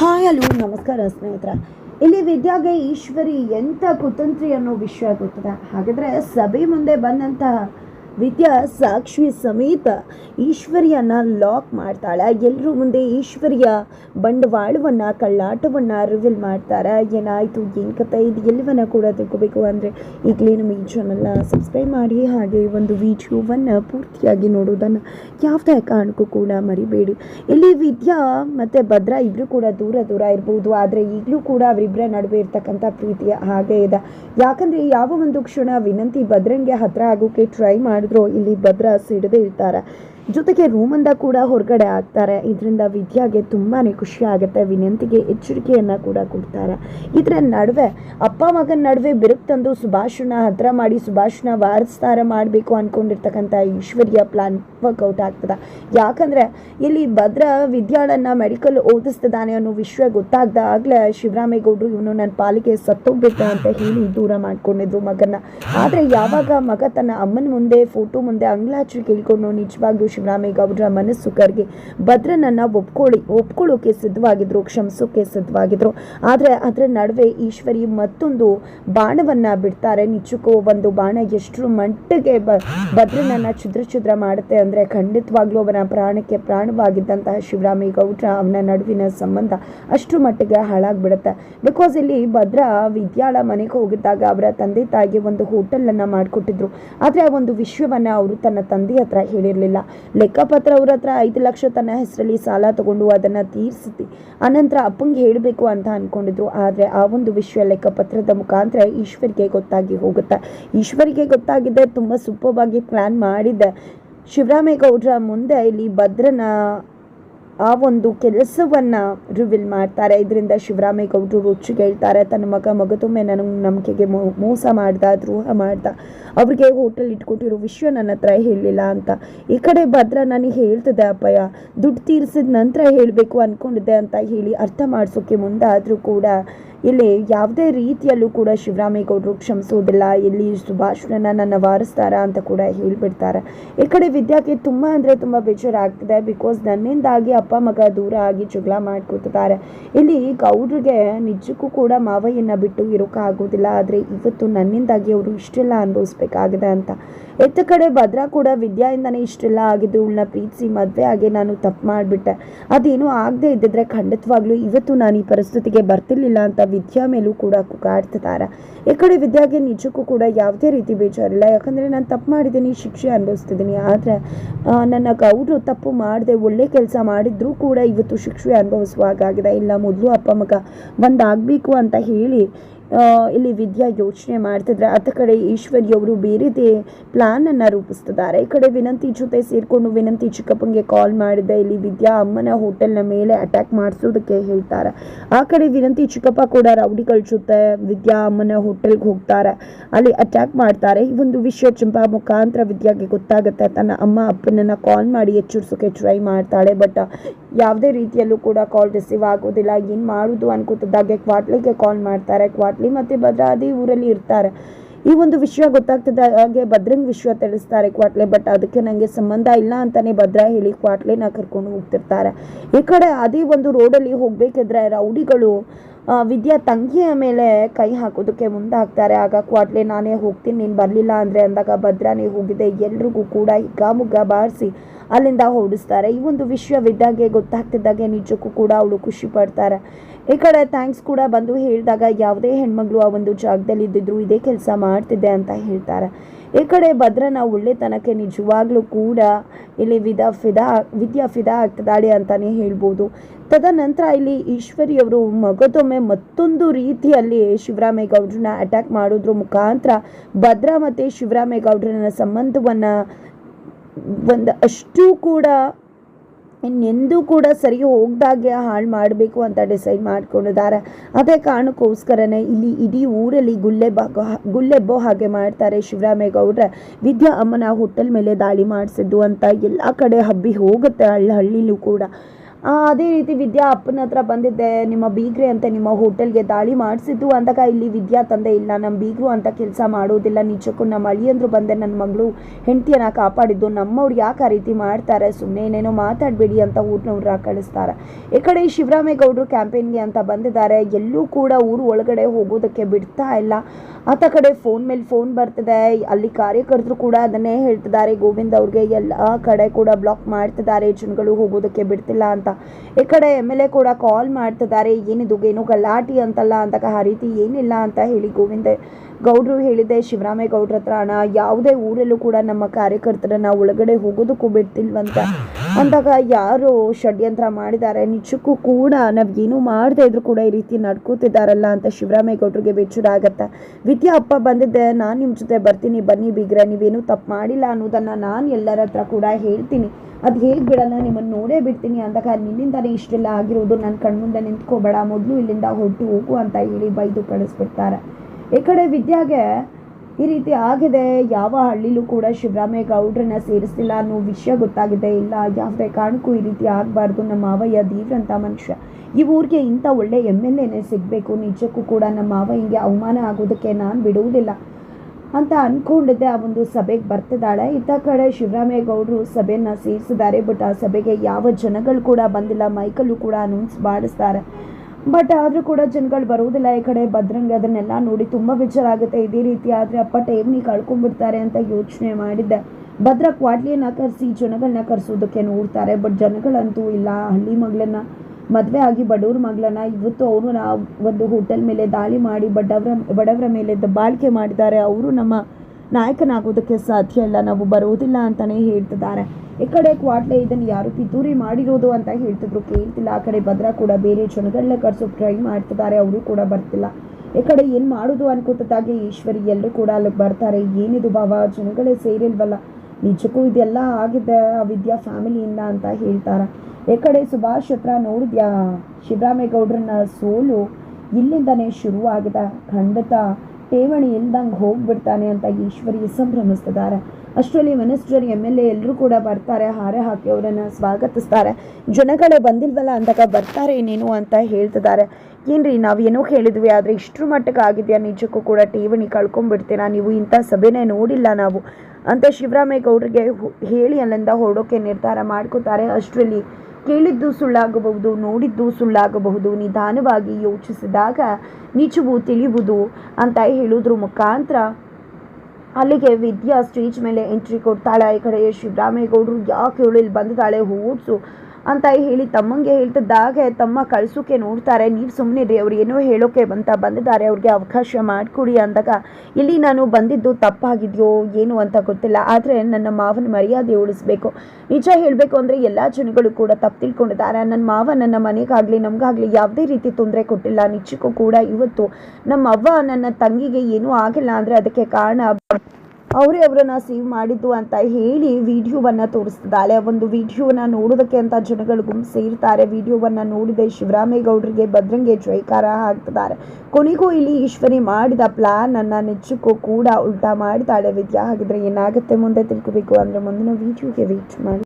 Hi ಅಲ್ಲೂ ನಮಸ್ಕಾರ ಸ್ನೇಹಿತರ. ಇಲ್ಲಿ ವಿದ್ಯಾಗೆ ಈಶ್ವರಿ ಎಂಥ ಕುತಂತ್ರಿ ಅನ್ನೋ ವಿಷಯ ಗೊತ್ತಿದೆ. ಹಾಗಾದರೆ ಸಭೆ ಮುಂದೆ ಬಂದಂತಹ ವಿದ್ಯಾ ಸಾಕ್ಷಿ ಸಮೇತ ಈಶ್ವರ್ಯನ ಲಾಕ್ ಮಾಡ್ತಾಳೆ. ಎಲ್ಲರೂ ಮುಂದೆ ಈಶ್ವರ್ಯ ಬಂಡವಾಳವನ್ನು, ಕಳ್ಳಾಟವನ್ನು ರಿವೀಲ್ ಮಾಡ್ತಾರೆ. ಏನಾಯಿತು? ಏನು ಕತೆ ಇದು? ಎಲ್ಲವನ್ನ ಕೂಡ ತಿಳ್ಕೊಬೇಕು ಅಂದರೆ ಈಗಲೇ ನಮ್ಮ ಈ ಚಾನಲ್ನ ಸಬ್ಸ್ಕ್ರೈಬ್ ಮಾಡಿ. ಹಾಗೆ ಒಂದು ವಿಡಿಯೋವನ್ನು ಪೂರ್ತಿಯಾಗಿ ನೋಡೋದನ್ನು ಯಾವುದೇ ಕಾರಣಕ್ಕೂ ಕೂಡ ಮರಿಬೇಡಿ. ಇಲ್ಲಿ ವಿದ್ಯಾ ಮತ್ತು ಭದ್ರ ಇಬ್ಬರು ಕೂಡ ದೂರ ದೂರ ಇರ್ಬೋದು. ಆದರೆ ಈಗಲೂ ಕೂಡ ಅವರಿಬ್ಬರ ನಡುವೆ ಇರ್ತಕ್ಕಂಥ ಪ್ರೀತಿ ಹಾಗೆ ಇದೆ. ಯಾಕಂದರೆ ಯಾವ ಒಂದು ಕ್ಷಣ ವಿನಂತಿ ಭದ್ರಂಗೆ ಹತ್ರ ಆಗೋಕೆ ಟ್ರೈ ಇಲ್ಲಿ ಭದ್ರಾ ಸಿಡದೆ ಇರ್ತಾರೆ. ಜೊತೆಗೆ ರೂಮಿಂದ ಕೂಡ ಹೊರಗಡೆ ಆಗ್ತಾರೆ. ಇದರಿಂದ ವಿದ್ಯಾಗೆ ತುಂಬಾ ಖುಷಿ ಆಗುತ್ತೆ. ವಿನಂತಿಗೆ ಎಚ್ಚರಿಕೆಯನ್ನು ಕೂಡ ಕೊಡ್ತಾರೆ. ಇದರ ನಡುವೆ ಅಪ್ಪ ಮಗನ ನಡುವೆ ಬಿರುಕು ತಂದು ಸುಭಾಷನ ಹತ್ರ ಮಾಡಿ, ಸುಭಾಷನ ವಾರಸ್ತಾರ ಮಾಡಬೇಕು ಅಂದ್ಕೊಂಡಿರ್ತಕ್ಕಂಥ ಈಶ್ವರ್ಯ ಪ್ಲಾನ್ ವರ್ಕೌಟ್ ಆಗ್ತದೆ. ಯಾಕಂದರೆ ಇಲ್ಲಿ ಭದ್ರ ವಿದ್ಯಾಳನ್ನ ಮೆಡಿಕಲ್ ಓದಿಸ್ತಿದ್ದಾನೆ ಅನ್ನೋ ವಿಷಯ ಗೊತ್ತಾಗ್ದಾಗಲೇ ಶಿವರಾಮೇಗೌಡರು ಇವನು ನನ್ನ ಪಾಲಿಗೆ ಸತ್ತೋಗ್ಬೇಕು ಅಂತ ಹೇಳಿ ದೂರ ಮಾಡ್ಕೊಂಡಿದ್ರು ಮಗನ ಆದರೆ ಯಾವಾಗ ಮಗ ತನ್ನ ಅಮ್ಮನ ಮುಂದೆ, ಫೋಟೋ ಮುಂದೆ ಅಂಗ್ಲಾಚಿ ಕೇಳ್ಕೊಂಡು ಶಿವರಾಮೇಗೌಡರ ಮನಸ್ಸು ಭದ್ರನನ್ನ ಒಪ್ಕೊಳ್ಳಿ, ಒಪ್ಕೊಳ್ಳೋಕೆ ಸಿದ್ಧವಾಗಿದ್ರು, ಕ್ಷಮಿಸೋಕೆ ಸಿದ್ಧವಾಗಿದ್ರು. ಆದರೆ ಅದರ ನಡುವೆ ಈಶ್ವರಿ ಮತ್ತೊಂದು ಬಾಣವನ್ನ ಬಿಡ್ತಾರೆ. ನಿಜಕ್ಕೂ ಒಂದು ಬಾಣ ಎಷ್ಟು ಮಟ್ಟಿಗೆ ಭದ್ರನನ್ನ ಛಿದ್ರ ಛಿದ್ರ ಮಾಡುತ್ತೆ ಅಂದರೆ ಖಂಡಿತವಾಗ್ಲೂ ಅವನ ಪ್ರಾಣಕ್ಕೆ ಪ್ರಾಣವಾಗಿದ್ದಂತಹ ಶಿವರಾಮೇಗೌಡ್ರ ಅವನ ನಡುವಿನ ಸಂಬಂಧ ಅಷ್ಟು ಮಟ್ಟಿಗೆ ಹಾಳಾಗ್ಬಿಡುತ್ತೆ. ಬಿಕಾಸ್ ಇಲ್ಲಿ ಭದ್ರ ವಿದ್ಯಾಳ ಮನೆಗೆ ಹೋಗಿದ್ದಾಗ ಅವರ ತಂದೆ ತಾಯಿಗೆ ಒಂದು ಹೋಟೆಲನ್ನು ಮಾಡಿಕೊಟ್ಟಿದ್ರು. ಆದರೆ ಆ ಒಂದು ವಿಷಯವನ್ನು ಅವರು ತನ್ನ ತಂದೆ ಹತ್ರ ಹೇಳಿರಲಿಲ್ಲ. ಲೆಕ್ಕಪತ್ರ ಅವ್ರ ಹತ್ರ ಐದು ಲಕ್ಷ ತನ್ನ ಹೆಸರಲ್ಲಿ ಸಾಲ ತಗೊಂಡು ಅದನ್ನು ತೀರಿಸಿ ಅನಂತರ ಅಪ್ಪಂಗೆ ಹೇಳಬೇಕು ಅಂತ ಅಂದ್ಕೊಂಡಿದ್ರು ಆದರೆ ಆ ಒಂದು ವಿಷಯ ಲೆಕ್ಕಪತ್ರದ ಮುಖಾಂತರ ಈಶ್ವರಿಗೆ ಗೊತ್ತಾಗಿ ಹೋಗುತ್ತೆ. ಈಶ್ವರಿಗೆ ಗೊತ್ತಾಗಿದೆ, ತುಂಬ ಸೂಪರ್ವಾಗಿ ಪ್ಲ್ಯಾನ್ ಮಾಡಿದ್ದೆ. ಶಿವರಾಮೇಗೌಡರ ಮುಂದೆ ಇಲ್ಲಿ ಭದ್ರನ ಆ ಒಂದು ಕೆಲಸವನ್ನು ರಿವೀಲ್ ಮಾಡ್ತಾರೆ. ಇದರಿಂದ ಶಿವರಾಮೇಗೌಡರು ರುಚಿಗೇಳ್ತಾರೆ ತನ್ನ ಮಗ ಮಗದೊಮ್ಮೆ ನನಗೆ ನಂಬಿಕೆಗೆ ಮೋಸ ಮಾಡ್ದ, ದ್ರೋಹ ಮಾಡ್ದ, ಅವ್ರಿಗೆ ಹೋಟೆಲ್ ಇಟ್ಕೊಟ್ಟಿರೋ ವಿಷಯ ನನ್ನ ಹತ್ರ ಹೇಳಲಿಲ್ಲ ಅಂತ. ಈ ಕಡೆ ಭದ್ರ ನನಗೆ ಹೇಳ್ತದೆ, ಅಪ್ಪಯ್ಯ, ದುಡ್ಡು ತೀರಿಸಿದ ನಂತರ ಹೇಳಬೇಕು ಅಂದ್ಕೊಂಡಿದ್ದೆ ಅಂತ ಹೇಳಿ ಅರ್ಥ ಮಾಡಿಸೋಕೆ ಮುಂದಾದರೂ ಕೂಡ ಇಲ್ಲಿ ಯಾವುದೇ ರೀತಿಯಲ್ಲೂ ಕೂಡ ಶಿವರಾಮೇಗೌಡರು ಕ್ಷಮಿಸೋದಿಲ್ಲ. ಇಲ್ಲಿ ಸುಭಾಷಣನ ನನ್ನ ವಾರಿಸ್ತಾರ ಅಂತ ಕೂಡ ಹೇಳಿಬಿಡ್ತಾರೆ. ಈ ಕಡೆ ವಿದ್ಯಾಕ್ಕೆ ತುಂಬ ಅಂದರೆ ತುಂಬ ಬೇಜಾರಾಗ್ತಿದೆ ಬಿಕಾಸ್ ನನ್ನಿಂದಾಗಿ ಅಪ್ಪ ಮಗ ದೂರ ಆಗಿ ಜಗಳ ಮಾಡ್ಕೊತಿದ್ದಾರೆ ಇಲ್ಲಿ ಗೌಡ್ರಿಗೆ ನಿಜಕ್ಕೂ ಕೂಡ ಮಾವಯ್ಯನ ಬಿಟ್ಟು ಇರೋಕ್ಕಾಗೋದಿಲ್ಲ ಆದರೆ ಇವತ್ತು ನನ್ನಿಂದಾಗಿ ಅವರು ಇಷ್ಟೆಲ್ಲ ಅನುಭವಿಸ್ಬೇಕಾಗಿದೆ ಅಂತ. ಎತ್ತ ಕಡೆ ಭದ್ರಾ ಕೂಡ ವಿದ್ಯಾಯಿಂದನೇ ಇಷ್ಟೆಲ್ಲ ಆಗಿದ್ದು ಇವಳನ್ನ ಪ್ರೀತಿಸಿ ಮದುವೆ ಆಗಿ ನಾನು ತಪ್ಪು ಮಾಡಿಬಿಟ್ಟೆ. ಅದೇನು ಆಗದೆ ಇದ್ದಿದ್ರೆ ಖಂಡಿತವಾಗ್ಲೂ ಇವತ್ತು ನಾನು ಈ ಪರಿಸ್ಥಿತಿಗೆ ಬರ್ತಿರ್ಲಿಲ್ಲ ಅಂತ ವಿದ್ಯಾ ಮೇಲೂ ಕೂಡ ಕುಗಾಡ್ತಿದ್ದಾರೆ. ಈ ಕಡೆ ವಿದ್ಯಾಗೆ ನಿಜಕ್ಕೂ ಕೂಡ ಯಾವುದೇ ರೀತಿ ಬೇಜಾರಿಲ್ಲ. ಯಾಕಂದರೆ ನಾನು ತಪ್ಪು ಮಾಡಿದ್ದೀನಿ, ಶಿಕ್ಷೆ ಅನುಭವಿಸ್ತಿದ್ದೀನಿ. ಆದರೆ ನನ್ನ ಗೌಡ್ರು ತಪ್ಪು ಮಾಡದೆ ಒಳ್ಳೆ ಕೆಲಸ ಮಾಡಿದ್ರೂ ಕೂಡ ಇವತ್ತು ಶಿಕ್ಷೆ ಅನುಭವಿಸುವಾಗಿದೆ ಇಲ್ಲ, ಮೊದಲು ಅಪ್ಪ, ಮಗ ಒಂದಾಗಬೇಕು ಅಂತ ಹೇಳಿ ಇಲ್ಲಿ ವಿದ್ಯಾ ಯೋಚನೆ ಮಾಡ್ತಿದ್ರೆ ಅತ್ತ ಕಡೆ ಈಶ್ವರಿಯವರು ಬೇರೆ ಬೇರೆ ಪ್ಲಾನ್ ಪ್ಲಾನನ್ನು ರೂಪಿಸ್ತಿದ್ದಾರೆ. ಈ ಕಡೆ ವಿನಂತಿ ಜೊತೆ ಸೇರಿಕೊಂಡು ವಿನಂತಿ ಚಿಕ್ಕಪ್ಪನಿಗೆ ಕಾಲ್ ಮಾಡಿದ್ದೆ ಇಲ್ಲಿ ವಿದ್ಯಾ ಅಮ್ಮನ ಹೋಟೆಲ್ನ ಮೇಲೆ ಅಟ್ಯಾಕ್ ಮಾಡಿಸೋದಕ್ಕೆ ಹೇಳ್ತಾರೆ. ಆ ಕಡೆ ವಿನಂತಿ ಚಿಕ್ಕಪ್ಪ ಕೂಡ ರೌಡಿಗಳ ಜೊತೆ ವಿದ್ಯಾ ಅಮ್ಮನ ಹೋಟೆಲ್ಗೆ ಹೋಗ್ತಾರೆ. ಅಲ್ಲಿ ಅಟ್ಯಾಕ್ ಮಾಡ್ತಾರೆ. ಈ ಒಂದು ವಿಷಯ ಚಂಪಾ ಮುಖಾಂತರ ವಿದ್ಯಾಗೆ ಗೊತ್ತಾಗುತ್ತೆ. ತನ್ನ ಅಮ್ಮ ಅಪ್ಪನನ್ನ ಕಾಲ್ ಮಾಡಿ ಎಚ್ಚರಿಸೋಕೆ ಟ್ರೈ ಮಾಡ್ತಾಳೆ. ಬಟ್ ಯಾವುದೇ ರೀತಿಯಲ್ಲೂ ಕೂಡ ಕಾಲ್ ರಿಸೀವ್ ಆಗೋದಿಲ್ಲ. ಏನು ಮಾಡೋದು ಅನ್ಕೋತಿದ್ದಾಗೆ ಕ್ವಾಟ್ಲಿಗೆ ಕಾಲ್ ಮಾಡ್ತಾರೆ. ಕ್ವಾಟ್ಲಿ ಮತ್ತು ಭದ್ರಾದಿ ಊರಲ್ಲಿ ಇರ್ತಾರೆ. ಈ ಒಂದು ವಿಷಯ ಗೊತ್ತಾಗ್ತದೆ ಹಾಗೆ ಭದ್ರಂಗ್ ವಿಷಯ ತಿಳಿಸ್ತಾರೆ ಕ್ವಾಟ್ಲೆ ಬಟ್ ಅದಕ್ಕೆ ನನಗೆ ಸಂಬಂಧ ಇಲ್ಲ ಅಂತಲೇ ಭದ್ರಾ ಹೇಳಿ ಕ್ವಾಟ್ಲೆನ ಕರ್ಕೊಂಡು ಹೋಗ್ತಿರ್ತಾರೆ. ಈ ಕಡೆ ಅದೇ ಒಂದು ರೋಡಲ್ಲಿ ಹೋಗಬೇಕಿದ್ರೆ ರೌಡಿಗಳು ವಿದ್ಯಾ ತಂಗಿಯ ಮೇಲೆ ಕೈ ಹಾಕೋದಕ್ಕೆ ಮುಂದಾಗ್ತಾರೆ. ಆಗ ಕ್ವಾಟ್ಲೆ ನಾನೇ ಹೋಗ್ತೀನಿ, ನೀನು ಬರಲಿಲ್ಲ ಅಂದರೆ ಅಂದಾಗ ಭದ್ರಾನೇ ಹೋಗಿದೆ ಎಲ್ರಿಗೂ ಕೂಡ ಹಿಗ್ಗಾಮುಗ್ಗ ಬಾರಿಸಿ. ಅಲ್ಲಿಂದ ಹೊರಡಿಸ್ತಾರೆ ಈ ಒಂದು ವಿಷಯ ವಿದ್ಯಾಗೆ ಗೊತ್ತಾಗ್ತಿದ್ದಾಗೆ ನಿಜಕ್ಕೂ ಕೂಡ ಅವಳು ಖುಷಿ ಪಡ್ತಾರೆ. ಈ ಕಡೆ ಥ್ಯಾಂಕ್ಸ್ ಕೂಡ ಬಂದು ಹೇಳಿದಾಗ ಯಾವುದೇ ಹೆಣ್ಮಗಳು ಆ ಒಂದು ಜಾಗದಲ್ಲಿ ಇದ್ದಿದ್ರು ಇದೇ ಕೆಲಸ ಮಾಡ್ತಿದ್ದೆ ಅಂತ ಹೇಳ್ತಾರೆ. ಈ ಕಡೆ ಭದ್ರನ ಒಳ್ಳೆತನಕ್ಕೆ ನಿಜವಾಗ್ಲೂ ಕೂಡ ಇಲ್ಲಿ ವಿಧ ಫಿದಾ, ವಿದ್ಯಾ ಫಿದಾ ಆಗ್ತದಾಳೆ ಅಂತಲೇ ಹೇಳ್ಬೋದು. ತದನಂತರ ಇಲ್ಲಿ ಈಶ್ವರಿಯವರು ಮಗದೊಮ್ಮೆ ಮತ್ತೊಂದು ರೀತಿಯಲ್ಲಿ ಶಿವರಾಮೇಗೌಡ್ರನ್ನ ಅಟ್ಯಾಕ್ ಮಾಡೋದ್ರ. ಮುಖಾಂತರ ಭದ್ರಾ ಮತ್ತು ಶಿವರಾಮೇಗೌಡ್ರನ ಸಂಬಂಧವನ್ನು ಒಂದು ಅಷ್ಟು ಕೂಡ, ಇನ್ನೆಂದೂ ಕೂಡ ಸರಿ ಹೋಗ್ದಾಗೆ ಹಾಳು ಮಾಡಬೇಕು ಅಂತ ಡಿಸೈಡ್ ಮಾಡ್ಕೊಂಡಿದ್ದಾರೆ. ಅದೇ ಕಾರಣಕ್ಕೋಸ್ಕರನೇ ಇಲ್ಲಿ ಇಡೀ ಊರಲ್ಲಿ ಗುಲ್ಲೆ ಬಾಗ ಗುಲ್ಲೆಬ್ಬೋ ಹಾಗೆ ಮಾಡ್ತಾರೆ ಶಿವರಾಮೇಗೌಡ್ರೆ ವಿದ್ಯಾ ಅಮ್ಮನ ಹೋಟೆಲ್ ಮೇಲೆ ದಾಳಿ ಮಾಡಿಸಿದ್ದು ಅಂತ ಎಲ್ಲ ಕಡೆ ಹಬ್ಬಿ ಹೋಗುತ್ತೆ ಹಳ್ಳಿ ಹಳ್ಳಿಲೂ ಕೂಡ. ಅದೇ ರೀತಿ ವಿದ್ಯಾ ಅಪ್ಪನ ಹತ್ರ ಬಂದಿದ್ದೆ. ನಿಮ್ಮ ಬೀಗ್ರೆ ಅಂತ ನಿಮ್ಮ ಹೋಟೆಲ್ಗೆ ದಾಳಿ ಮಾಡಿಸಿದ್ದು ಅಂದಾಗ ಇಲ್ಲಿ ವಿದ್ಯಾ ತಂದೆ ಇಲ್ಲ. ನಮ್ಮ ಬೀಗರು ಅಂತ ಕೆಲಸ ಮಾಡೋದಿಲ್ಲ. ನಿಜಕ್ಕೂ ನಮ್ಮ ಅಳಿಯಂದ್ರು ಬಂದೆ. ನನ್ನ ಮಗಳು ಹೆಂಡತಿಯನ್ನು ಕಾಪಾಡಿದ್ದು. ನಮ್ಮವ್ರು ಯಾಕೆ ಆ ರೀತಿ ಮಾಡ್ತಾರೆ? ಸುಮ್ಮನೆ ಏನೇನೋ ಮಾತಾಡಬೇಡಿ ಅಂತ ಊರಿನವ್ರ ಕಳಿಸ್ತಾರೆ. ಈ ಕಡೆ ಶಿವರಾಮೇಗೌಡರು ಕ್ಯಾಂಪೇನ್ಗೆ ಅಂತ ಬಂದಿದ್ದಾರೆ. ಎಲ್ಲೂ ಕೂಡ ಊರು ಒಳಗಡೆ ಹೋಗೋದಕ್ಕೆ ಬಿಡ್ತಾ ಇಲ್ಲ. ಆತ ಕಡೆ ಫೋನ್ ಮೇಲೆ ಫೋನ್ ಬರ್ತಿದೆ. ಅಲ್ಲಿ ಕಾರ್ಯಕರ್ತರು ಕೂಡ ಅದನ್ನೇ ಹೇಳ್ತಿದ್ದಾರೆ. ಗೋವಿಂದ್ ಅವ್ರಿಗೆ ಎಲ್ಲ ಕಡೆ ಕೂಡ ಬ್ಲಾಕ್ ಮಾಡ್ತಿದ್ದಾರೆ. ಜನಗಳು ಹೋಗೋದಕ್ಕೆ ಬಿಡ್ತಿಲ್ಲ ಅಂತ. ಈ ಕಡೆ ಎಂ ಎಲ್ ಎ ಕೂಡ ಕಾಲ್ ಮಾಡ್ತಿದ್ದಾರೆ. ಏನಿದು ಏನು ಗಲಾಟಿ ಅಂತಲ್ಲ ಅಂತ ಆ ರೀತಿ ಏನಿಲ್ಲ ಅಂತ ಹೇಳಿ ಗೋವಿಂದ. ಗೌಡ್ರು ಹೇಳಿದೆ ಶಿವರಾಮೇಗೌಡ್ರ ಹತ್ರ ಅಣ್ಣ ಯಾವುದೇ ಊರಲ್ಲೂ ಕೂಡ ನಮ್ಮ ಕಾರ್ಯಕರ್ತರನ್ನ ಒಳಗಡೆ ಹೋಗೋದಕ್ಕೂ ಬಿಡ್ತಿಲ್ವಂತ. ಅಂದಾಗ ಯಾರು ಷಡ್ಯಂತ್ರ ಮಾಡಿದ್ದಾರೆ. ನಿಜಕ್ಕೂ ಕೂಡ ನಾವು ಏನು ಮಾಡದೇ ಇದ್ರು ಕೂಡ ಈ ರೀತಿ ನಡ್ಕೋತಿದ್ದಾರಲ್ಲ ಅಂತ ಶಿವರಾಮೇಗೌಡ್ರಿಗೆ ಬೇಜಾರ ಆಗತ್ತೆ. ವಿದ್ಯಾ ಅಪ್ಪ ಬಂದಿದ್ದೆ, ನಾನು ನಿಮ್ಮ ಜೊತೆ ಬರ್ತೀನಿ, ಬನ್ನಿ ಬಿಗ್ರ, ನೀವೇನು ತಪ್ಪು ಮಾಡಿಲ್ಲ ಅನ್ನೋದನ್ನು ನಾನು ಎಲ್ಲರ ಹತ್ರ ಕೂಡ ಹೇಳ್ತೀನಿ. ಅದು ಹೇಗೆ ಬಿಡಲ್ಲ ನಿಮ್ಮನ್ನು ನೋಡೇ ಬಿಡ್ತೀನಿ ಅಂದಾಗ ನಿನ್ನಿಂದಲೇ ಇಷ್ಟೆಲ್ಲ ಆಗಿರೋದು ನನ್ನ ಕಣ್ಮುಂದೆ ನಿಂತ್ಕೋಬೇಡ, ಮೊದಲು ಇಲ್ಲಿಂದ ಹೊರಟು ಹೋಗು ಅಂತ ಹೇಳಿ ಬೈದು ಕಳಿಸ್ಬಿಡ್ತಾರೆ. ಈ ಕಡೆ ವಿದ್ಯಾಗೆ ಈ ರೀತಿ ಆಗಿದೆ. ಯಾವ ಹಳ್ಳಿಲೂ ಕೂಡ ಶಿವರಾಮೇಗೌಡ್ರನ್ನ ಸೇರಿಸ್ತಿಲ್ಲ ಅನ್ನೋ ವಿಷಯ ಗೊತ್ತಾಗಿದೆ. ಇಲ್ಲ, ಯಾವುದೇ ಕಾರಣಕ್ಕೂ ಈ ರೀತಿ ಆಗಬಾರ್ದು. ನಮ್ಮ ಮಾವಯ್ಯ ದೀವ್ರಂಥ ಮನುಷ್ಯ. ಈ ಊರಿಗೆ ಇಂಥ ಒಳ್ಳೆ ಎಂ ಎಲ್ ಎನೇ ಸಿಗಬೇಕು. ನಿಜಕ್ಕೂ ಕೂಡ ನಮ್ಮ ಮಾವಯ್ಯಂಗೆ ಅವಮಾನ ಆಗೋದಕ್ಕೆ ನಾನು ಬಿಡುವುದಿಲ್ಲ ಅಂತ ಅಂದ್ಕೊಂಡಿದ್ದೆ ಆ ಒಂದು ಸಭೆಗೆ ಬರ್ತಿದ್ದಾಳೆ. ಇತ್ತ ಕಡೆ ಶಿವರಾಮೇಗೌಡರು ಸಭೆಯನ್ನು ಸೇರಿಸಿದ್ದಾರೆ. ಬಟ್ ಆ ಸಭೆಗೆ ಯಾವ ಜನಗಳು ಕೂಡ ಬಂದಿಲ್ಲ. ಮೈಕಲ್ಲೂ ಕೂಡ ಅನೌನ್ಸ್ ಮಾಡಿಸ್ತಾರೆ. ಬಟ್ ಆದರೂ ಕೂಡ ಜನಗಳು ಬರುವುದಿಲ್ಲ ಈ ಕಡೆ. ಭದ್ರಂಗ ಅದನ್ನೆಲ್ಲ ನೋಡಿ ತುಂಬ ಬೇಜಾರಾಗುತ್ತೆ. ಇದೇ ರೀತಿ ಆದರೆ ಅಪ್ಪ ಟೇಮ್ನಿ ಕಳ್ಕೊಂಡ್ಬಿಡ್ತಾರೆ ಅಂತ ಯೋಚನೆ ಮಾಡಿದ್ದೆ. ಭದ್ರ ಕ್ವಾಟ್ಲಿಯನ್ನು ಕರೆಸಿ ಜನಗಳನ್ನ ಕರೆಸೋದಕ್ಕೆ ನೋಡ್ತಾರೆ. ಬಟ್ ಜನಗಳಂತೂ ಇಲ್ಲ. ಹಳ್ಳಿ ಮಗಳನ್ನ, ಮದುವೆ ಆಗಿ ಬಡವ್ರ ಮಗಳನ್ನ ಇವತ್ತು ಅವರು ನಾವು ಒಂದು ಹೋಟೆಲ್ ಮೇಲೆ ದಾಳಿ ಮಾಡಿ ಬಡವರ ಬಡವರ ಮೇಲೆ ಬಾಳಿಕೆ ಮಾಡಿದ್ದಾರೆ. ಅವರು ನಮ್ಮ ನಾಯಕನಾಗೋದಕ್ಕೆ ಸಾಧ್ಯ ಇಲ್ಲ, ನಾವು ಬರೋದಿಲ್ಲ ಅಂತಲೇ ಹೇಳ್ತಿದ್ದಾರೆ. ಈ ಕಡೆ ಕ್ವಾಟ್ಲೆ ಇದನ್ನು ಯಾರು ಪಿತೂರಿ ಮಾಡಿರೋದು ಅಂತ ಹೇಳ್ತಿದ್ರು, ಕೇಳ್ತಿಲ್ಲ. ಆ ಕಡೆ ಭದ್ರ ಕೂಡ ಬೇರೆ ಜನಗಳನ್ನ ಕರ್ಸೋಕೆ ಟ್ರೈ ಮಾಡ್ತಿದ್ದಾರೆ, ಅವರು ಕೂಡ ಬರ್ತಿಲ್ಲ. ಈ ಕಡೆ ಏನು ಮಾಡೋದು ಅನ್ಕೋತದಾಗೆ ಈಶ್ವರಿ ಎಲ್ಲರೂ ಕೂಡ ಅಲ್ಲಿಗೆ ಬರ್ತಾರೆ. ಏನಿದು ಭಾವ, ಜನಗಳೇ ಸೇರಿಲ್ವಲ್ಲ. ನಿಜಕ್ಕೂ ಇದೆಲ್ಲ ಆಗಿದೆ ಆ ವಿದ್ಯಾ ಫ್ಯಾಮಿಲಿಯಿಂದ ಅಂತ ಹೇಳ್ತಾರೆ. ಈ ಕಡೆ ಸುಭಾಷ್ ಹತ್ರ ನೋಡಿದ್ಯಾ ಶಿವರಾಮೇಗೌಡ್ರನ್ನ ಸೋಲು ಇಲ್ಲಿಂದನೇ ಶುರುವಾಗಿದೆ. ಖಂಡಿತ ಠೇವಣಿ ಇಲ್ದಂಗೆ ಹೋಗ್ಬಿಡ್ತಾನೆ ಅಂತ ಈಶ್ವರಿ ಸಂಭ್ರಮಿಸ್ತಿದ್ದಾರೆ. ಅಷ್ಟರಲ್ಲಿ ಮಿನಿಸ್ಟರ್ ಎಂ ಎಲ್ ಎ ಎಲ್ಲರೂ ಕೂಡ ಬರ್ತಾರೆ, ಹಾರ ಹಾಕಿ ಅವರನ್ನು ಸ್ವಾಗತಿಸ್ತಾರೆ. ಜನಗಳೇ ಬಂದಿಲ್ವಲ್ಲ ಅಂದಾಗ ಬರ್ತಾರೆ ಏನೇನು ಅಂತ ಹೇಳ್ತಿದ್ದಾರೆ. ಏನ್ರಿ, ನಾವೇನೋ ಹೇಳಿದ್ವಿ, ಆದರೆ ಇಷ್ಟರ ಮಟ್ಟಕ್ಕೆ ಆಗಿದೆಯಾ? ನಿಜಕ್ಕೂ ಕೂಡ ಠೇವಣಿ ಕಳ್ಕೊಂಡ್ಬಿಡ್ತೀರಾ ನೀವು ಇಂಥ ಸಭೆನೇ ನೋಡಿಲ್ಲ ನಾವು. ಅಂತ ಶಿವರಾಮೇಗೌಡರಿಗೆ ಹೇಳಿ ಅಲ್ಲಿಂದ ಹೊರಡೋಕೆ ನಿರ್ಧಾರ ಮಾಡ್ಕೋತಾರೆ ಅಷ್ಟರಲ್ಲಿ. ಕೇಳಿದ್ದು ಸುಳ್ಳಾಗಬಹುದು, ನೋಡಿದ್ದು ಸುಳ್ಳಾಗಬಹುದು, ನಿಧಾನವಾಗಿ ಯೋಚಿಸಿದಾಗ ನಿಜವು ತಿಳಿಯುವುದು ಅಂತ ಹೇಳೋದ್ರ ಮುಖಾಂತರ ಅಲ್ಲಿಗೆ ವಿದ್ಯಾ ಸ್ಟೇಜ್ ಮೇಲೆ ಎಂಟ್ರಿ ಕೊಡ್ತಾಳೆ. ಈ ಕಡೆ ಶಿವರಾಮೇಗೌಡರು ಯಾಕೆ ಹೇಳಿ ಇಲ್ಲಿ ಬಂದಿದ್ದಾಳೆ? ಓಡಿಸು. ಅಂತ ಹೇಳಿ ತಮ್ಮಂಗೆ ಹೇಳ್ತಿದ್ದಾಗೆ ತಮ್ಮ ಕಳಿಸೋಕೆ ನೋಡ್ತಾರೆ. ನೀವು ಸುಮ್ಮನೆ ರೀ ಅವ್ರು ಏನೋ ಹೇಳೋಕೆ ಅಂತ ಬಂದಿದ್ದಾರೆ, ಅವ್ರಿಗೆ ಅವಕಾಶ ಮಾಡಿಕೊಡಿ ಅಂದಾಗ ಇಲ್ಲಿ ನಾನು ಬಂದಿದ್ದು ತಪ್ಪಾಗಿದೆಯೋ ಏನು ಅಂತ ಗೊತ್ತಿಲ್ಲ. ಆದರೆ ನನ್ನ ಮಾವನ ಮರ್ಯಾದೆ ಉಳಿಸ್ಬೇಕು. ನಿಜ ಹೇಳಬೇಕು ಅಂದರೆ ಎಲ್ಲ ಜನಗಳು ಕೂಡ ತಪ್ಪು ತಿಳ್ಕೊಂಡಿದ್ದಾರೆ. ನನ್ನ ಮಾವ ನನ್ನ ಮನೆಗಾಗಲಿ, ನಮಗಾಗಲಿ ಯಾವುದೇ ರೀತಿ ತೊಂದರೆ ಕೊಟ್ಟಿಲ್ಲ. ನಿಜಕ್ಕೂ ಕೂಡ ಇವತ್ತು ನಮ್ಮ ಅವ್ವ ನನ್ನ ತಂಗಿಗೆ ಏನೂ ಆಗಿಲ್ಲ ಅಂದರೆ ಅದಕ್ಕೆ ಕಾರಣ ಅವರೇ ಅವರನ್ನ ಸೇವ್ ಮಾಡಿದ್ದು ಅಂತ ಹೇಳಿ ವಿಡಿಯೋವನ್ನು ತೋರಿಸ್ತಿದ್ದಾಳೆ. ಆ ಒಂದು ವಿಡಿಯೋವನ್ನು ನೋಡೋದಕ್ಕೆ ಅಂತ ಜನಗಳು ಗುಂಪು ಸೇರ್ತಾರೆ. ವಿಡಿಯೋವನ್ನು ನೋಡಿದ ಶಿವರಾಮೇಗೌಡರಿಗೆ ಭದ್ರಂಗೆ ಜೈಕಾರ ಹಾಕ್ತಿದ್ದಾರೆ. ಕೊನೆಗೂ ಇಲ್ಲಿ ಈಶ್ವರಿ ಮಾಡಿದ ಪ್ಲಾನ್ ಅನ್ನ ನಿಜಕ್ಕೂ ಕೂಡ ಉಲ್ಟಾ ಮಾಡ್ತಾಳೆ ವಿದ್ಯಾ ಹಾಗಿದ್ರೆ ಏನಾಗುತ್ತೆ ಮುಂದೆ ತಿಳ್ಕೋಬೇಕು. ಅಂದ್ರೆ ಮುಂದಿನ ವಿಡಿಯೋಗೆ ವೇಟ್ ಮಾಡಿ.